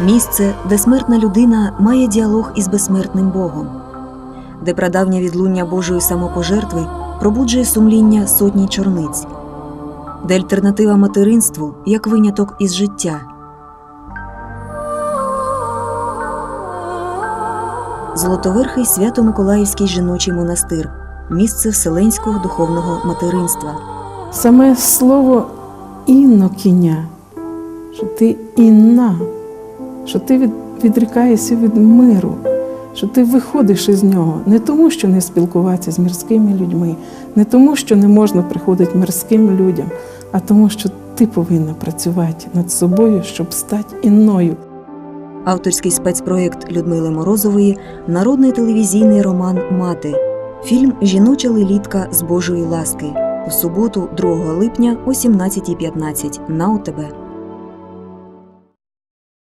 Місце, де смертна людина має діалог із безсмертним Богом, де прадавнє відлуння Божої самопожертви пробуджує сумління сотні чорниць, де альтернатива материнству як виняток із життя. Золотоверхий Свято-Миколаївський жіночий монастир місце вселенського духовного материнства. Саме слово інокіня, що ти інна, що ти відрікаєшся від миру, що ти виходиш із нього не тому, що не спілкуватися з мирськими людьми, не тому, що не можна приходити мирським людям, а тому, що ти повинна працювати над собою, щоб стати інною. Авторський спецпроєкт Людмили Морозової, народний телевізійний роман Мати, фільм Жіноча лелітка з Божої ласки у суботу, 2 липня о 17.15 на ОТБ.